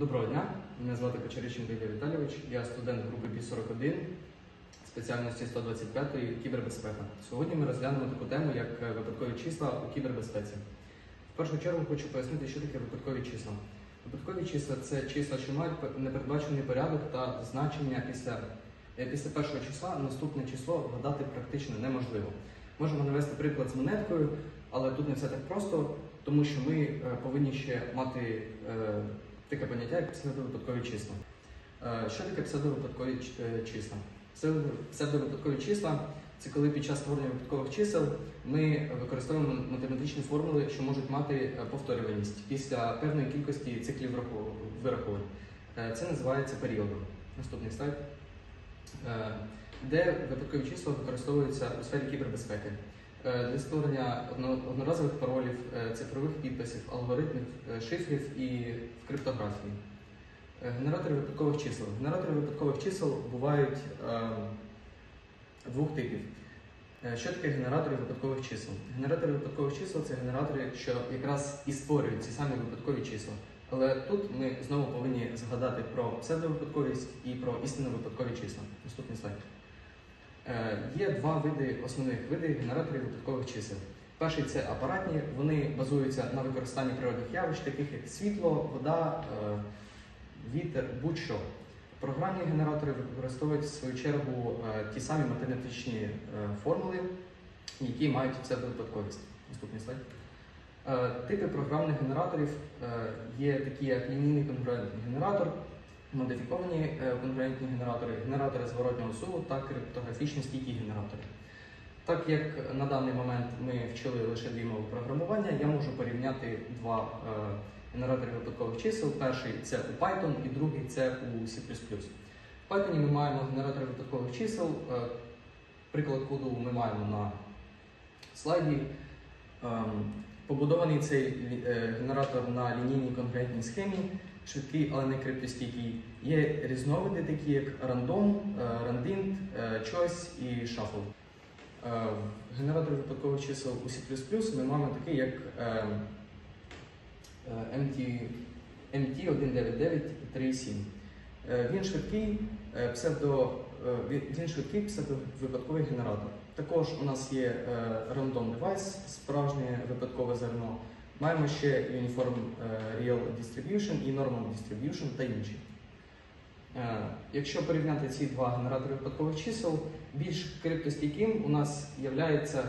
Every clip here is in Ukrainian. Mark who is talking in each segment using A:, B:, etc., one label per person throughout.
A: Доброго дня, мене звати Печериченко Ілля Віталійович, я студент групи Бі-41 спеціальності 125 кібербезпека. Сьогодні ми розглянемо таку тему, як випадкові числа у кібербезпеці. В першу чергу хочу пояснити, що таке випадкові числа. Випадкові числа це числа, що мають пе- непередбачений порядок та значення після, е, після першого числа наступне число вгадати практично неможливо. Можемо навести приклад з монеткою, але тут не все так просто, тому що ми е, повинні ще мати е, таке поняття, як псевдовипадкові числа. Е, Що таке псевдовипадкові е, числа? Псевдо- Псевдовипадкові числа це коли під час створення випадкових чисел ми використовуємо математичні формули, що можуть мати е, повторюваність після певної кількості циклів вирахувань. Це називається періодом. Наступний слайд. Де випадкові числа використовуються у сфері кібербезпеки. Е, Для створення одноразових паролів, е, цифрових підписів, алгоритмів, е, шифрів і в криптографії. Генератори випадкових чисел. Генератори випадкових чисел бувають двох типів. Що таке генератори випадкових чисел? Генератори випадкових чисел це генератори, що якраз і створюють ці самі випадкові числа. Але тут ми знову повинні згадати про псевдовипадковість і про істинно випадкові числа. Наступний слайд. Е, Є два види основних види генераторів випадкових чисел. Перший це апаратні, вони базуються на використанні природних явищ, таких як світло, вода, е, вітер, будь-що. Програмні генератори використовують в свою чергу е, ті самі математичні формули, які мають псевдовипадковість. Наступний слайд. Типи програмних генераторів є такі, як лінійний конгруентний генератор, модифіковані е, конгруентні генератори, генератори зворотнього суву та криптографічні стійкі генератори. Так як на даний момент ми вчили лише дві мови програмування, я можу порівняти два е, генератори випадкових чисел. Перший це у Python і другий це у C++. В Python ми маємо генератор випадкових чисел. Е, Приклад коду ми маємо на слайді. Ем, Побудований цей генератор на лінійній конгруентній схемі, швидкий, але не криптостійкий. Є різновиди, такі як random, е, е, choice і shuffle. Е, Генератор випадкових чисел у C++ ми маємо такий, як е, е, MT, MT19937. Е, Він швидкий, е, псевдо, е, він- швидкий псевдовипадковий генератор. Також у нас є е, Random Device, справжнє випадкове зерно. Маємо ще Uniform е, Real Distribution і Normal Distribution та інші. Е, Якщо порівняти ці два генератори випадкових чисел, більш криптостійким у нас є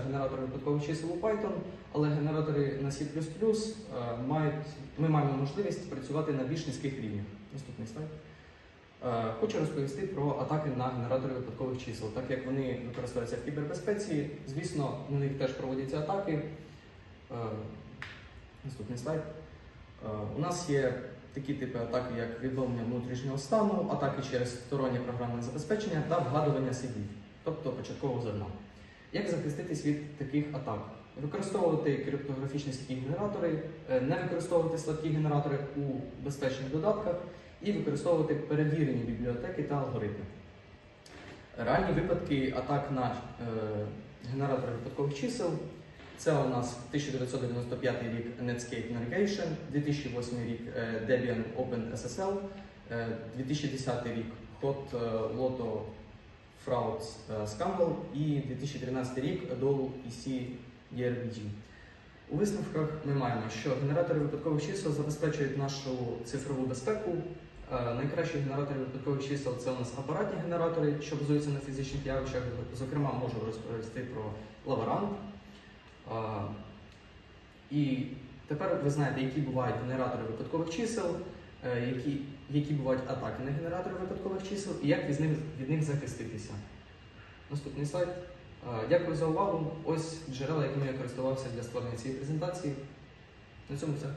A: генератор випадкових чисел у Python, але генератори на C++ е, мають, ми маємо можливість працювати на більш низьких рівнях. Наступний слайд. Хочу розповісти про атаки на генератори випадкових чисел. Так як вони використовуються в кібербезпеці, звісно, на них теж проводяться атаки. Наступний слайд. Е, У нас є такі типи атаки, як відновлення внутрішнього стану, атаки через стороннє програмне забезпечення та вгадування слідів, тобто початкового зерна. Як захиститись від таких атак? Використовувати криптографічні слабкі генератори, е, не використовувати слабкі генератори у безпечних додатках і використовувати перевірені бібліотеки та алгоритми. Реальні випадки атак на е, генератори випадкових чисел це у нас 1995 рік Netscape Navigation, 2008 рік е, Debian OpenSSL, е, 2010 рік Hot е, Lotto Fraud е, Scandal і 2013 рік Adobe EC DRBG. У висновках ми маємо, що генератори випадкових чисел забезпечують нашу цифрову безпеку. Е, Найкращі генератори випадкових чисел це у нас апаратні генератори, що базуються на фізичних явищах. Зокрема, можу розповісти про Лаварант. І тепер ви знаєте, які бувають генератори випадкових чисел, е, які, які бувають атаки на генератори випадкових чисел і як від них, від них захиститися. Наступний слайд. Е, Дякую за увагу. Ось джерела, якими я користувався для створення цієї презентації. На цьому все.